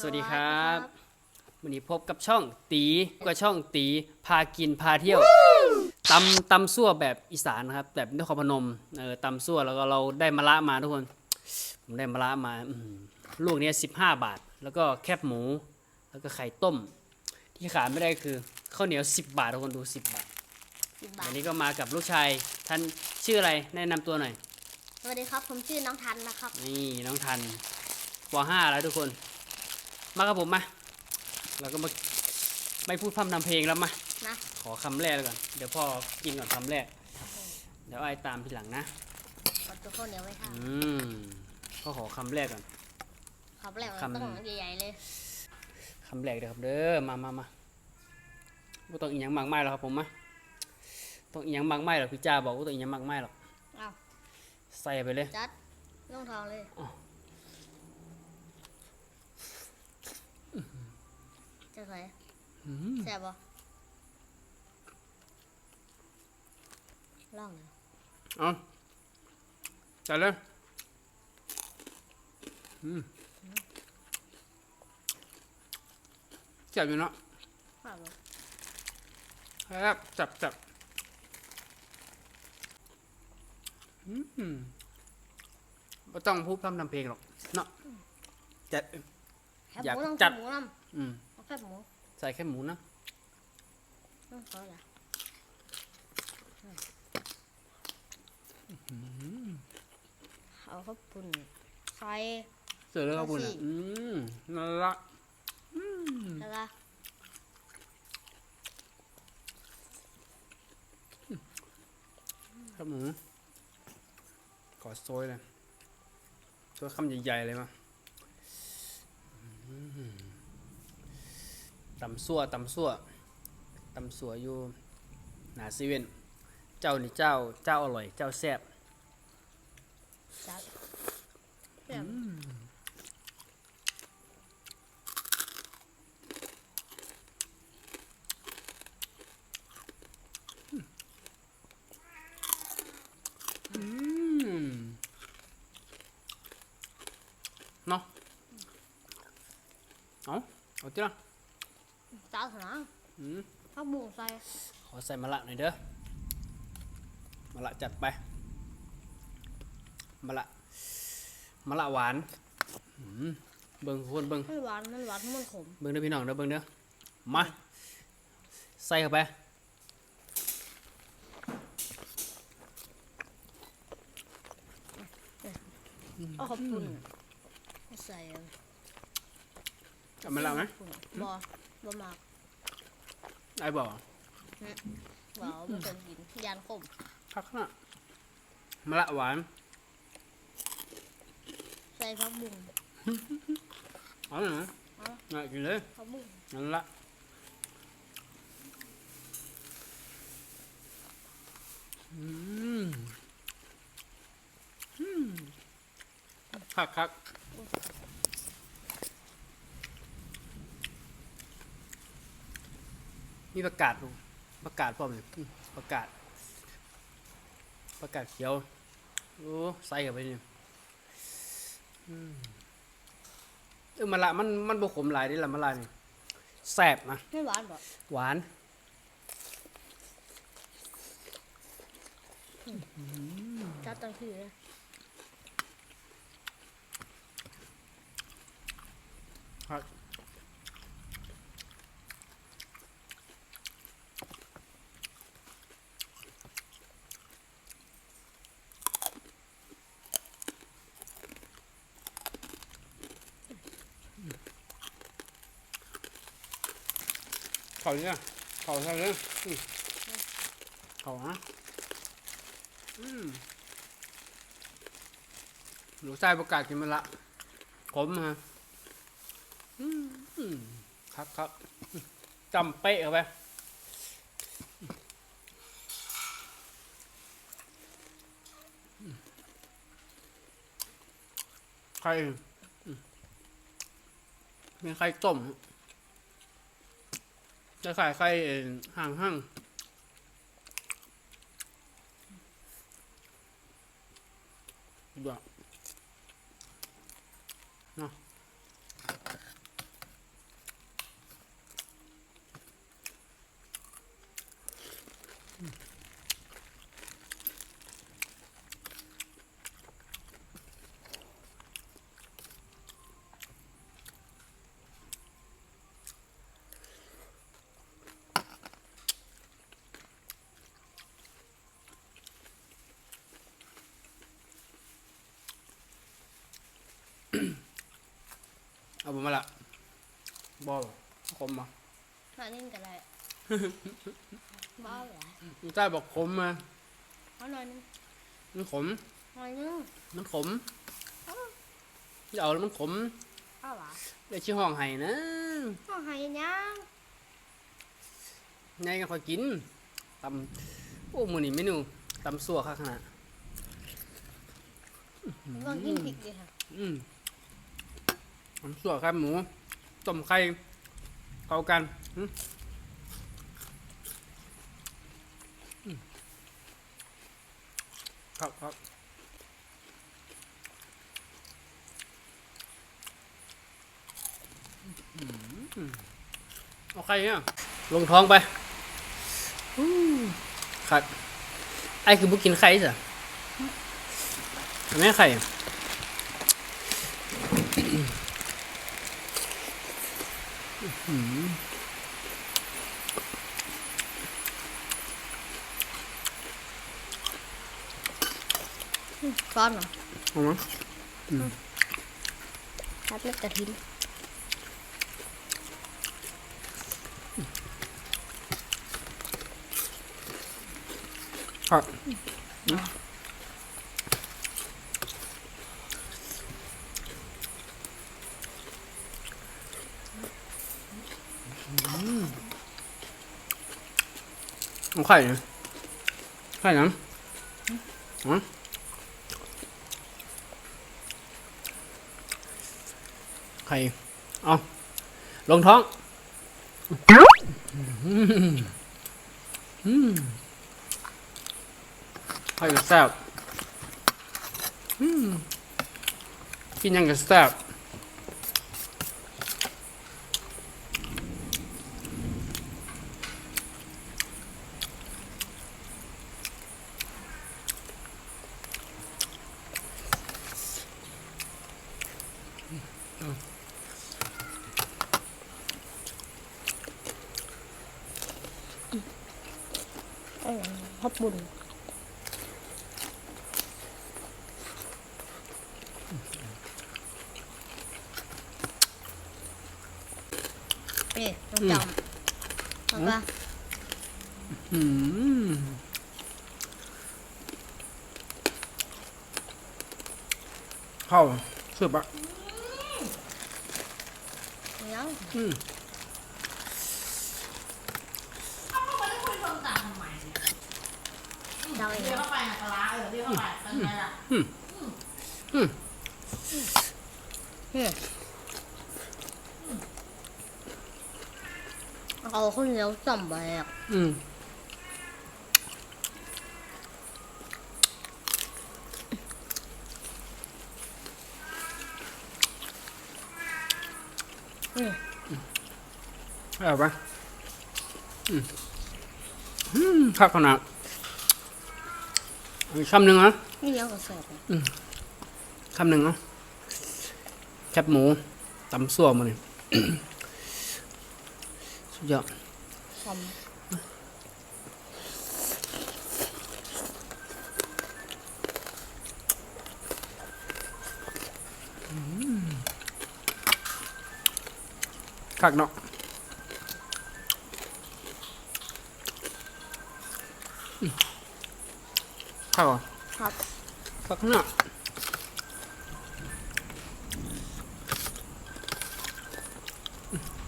สวัสดีครับ วันนี้พบกับช่องตีกับช่องตีพากินพาเที่ยวตำตำซั่วแบบอีสานนะครับแบบนครพนมเออตำซั่วแล้วก็เราได้มะระมาทุกคน ผมได้มะระมาอื้อหือลูกเนี้สิบห้าบาท แล้วก็แคบหมู แล้วก็ไข่ต้ม ที่ขาดไม่ได้คือข้าวเหนียวสิบบาททุกคนดูสิบบาทสิบบาวัทนนี้ก็มากับลูกชายท่านชื่ออะไรแนะนำตัวหน่อย สวัสดีครับ ผมชื่อน้องทันนะครับ นี่น้องทันป .5 แล้วทุกคน มาครับผมมา เราก็มาไม่พูดพร่ำทำเพลงแล้วมา นะขอคำแรกแล้วก่อน เดี๋ยวพ่อกินก่อนคำแรก เดี๋ยวไอ้ายตามทีหลังนะกดตัวข้าวเหนียวไว้ค่ะอืมพ่อขอคำแรกก่อนครับแรกมันคำต้องใหญ่ๆเลย คำแรกเดี๋ยวครับเด้อ มามามาไม่ต้องอีกอย่างมากมายหรอกครับผมมาต้องอีกอย่างมากมายหรอกพี่จ้าบอกว่าต้องอีกอย่างมากมายหรอก เอาใส่ไปเลย จัดน้องทองเลย อ้าว จะใส่อืมแซ่บปะลองเลยเอาจัดเลยอืมจับอยู่เนาะข้าวเลยครับจับจับอืมไม่ต้องพูดพร่ำทำเพลงหรอกเนาะจัดแคบอยากหมูต้องจัแคดบหมูน้อืมำเอาแคบหมูใส่แค่หมูนะต้องซอยละเอาข้าวปุ้นใส่เสร็จแล้วครับคุณเอาอะสิอืมนั่นละแล้วก็ครับหมูขอโซยเลยโซยคำใหญ่ๆเลยมาอืม ตำซั่วตำซั่วตำซั่วอยู่หนาซีเว่นเจ้านี่เจ้าเจ้าอร่อย เจ้าแซ่บจัดแซ่บอืมเนาะเอาเอาจ้ะ จัดหนังอืมข้าวหมูใส่ขอใส่มะละหน่อยเด้อมะละจัดไปมะละมะละหวานอืมเบิ่งทุกคนเบิ่งมันหวานมันหวานมันขมเบิ่งเด้อพี่น้องเด้อเบิ่งเด้อมาใส่เข้าไปเอาข้าวปุ้นใส่เอาเอามะละไหมบ่ บ่มากไอ้บอกบ่เอาบ่เคยกินยานขมพักนะมะละหวาน ใส่ผักบุ้งเอาหน่อยนะเอาน่ากินเลยผักบุ้งนั่นละอืมอืมคักคัก มีประกาศดูประกาศพร้อมเลยอืมประกาศ ประกาศเขียวโอ้ใส่เข้าไปนี่อืมเออมะละมันมันบกขมหลายเดิละมะละนี่แซ่บนะไม่หวานบ่หวานจัดตั้งชื่อเลยครับ เขานี่ยเข่าใช่เลยอืมเข่าฮะอืมหนูใส่ประกาศกินมาละขมฮะครับครับจำเป๊ะเข้าไปไข่อืมมีไข่ต้ม จะใส่ไข่เอ่อห่างห้างดูอะ มมาละบอขมมาหานิ่งกันเลยบ้าเหรอลุงใต้บอกขมมาเอาหน่อยนึงมันขมหน่อยนึงมันขมอย่าเอาแล้วมันขมเอาเหรอเลยชื่อห้องไห้นะเอาให้ยังไงกันคอยกินตำโอ้มือนี่เมนูตำสั่วข้างขนาดลองกินพริกดิค่ะอืม ตำสั่วครับหมูต้มไข่เข้ากันครับครับอืมเอาไข่เนี่ยลงท้องไปครับไอ้คือบุกินไข่สิแม่ไข่ ก้อนเหรอเอามาทัดเล็กกระถิ่นครับ ไข่เลยไข่น้ำอ๋อไข่เอาลงท้องอืมไข่ก็แซ่บอืมกินยังก็แซ่บ เอา อย่างฮอบบุญเอ๊ะต้องจำเอาปะอืมเข้าสืบอะยังอืม เดาเองเรียกเข้าไปนะปลาร้าเออเรียกเข้าไปเป็นไงล่ะเอาข้าวเหนียวจำไปอะอืมอืมเอาปะอืมอืมข้าวขนาด คำหนึ่งเหรอนี่ยังก็แซ่บอะคำหนึ่งเหรอแคบหมูตำซั่วมาเนี่ยสุดยอดคำคักเนาะ ข้าวเหรอครับคักเนาะ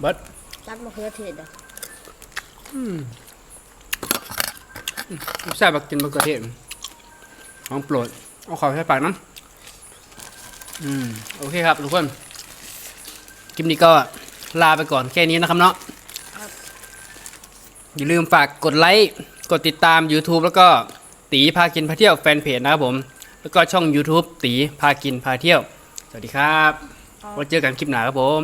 เบิดรัดมะเขือเทศอะแซ่บแบบกินมะเขือเทศของโปรดเอาขอใช้ปากน้ำอืมโอเคครับทุกคนคลิปนี้ก็ลาไปก่อนแค่นี้นะครับเนาะอย่าลืมฝากกดไลค์ กดติดตาม YouTube แล้วก็ ตีพากินพาเที่ยวแฟนเพจนะครับผม แล้วก็ช่อง YouTube ตีพากินพาเที่ยว สวัสดีครับไว้เจอกันคลิปหน้าครับผม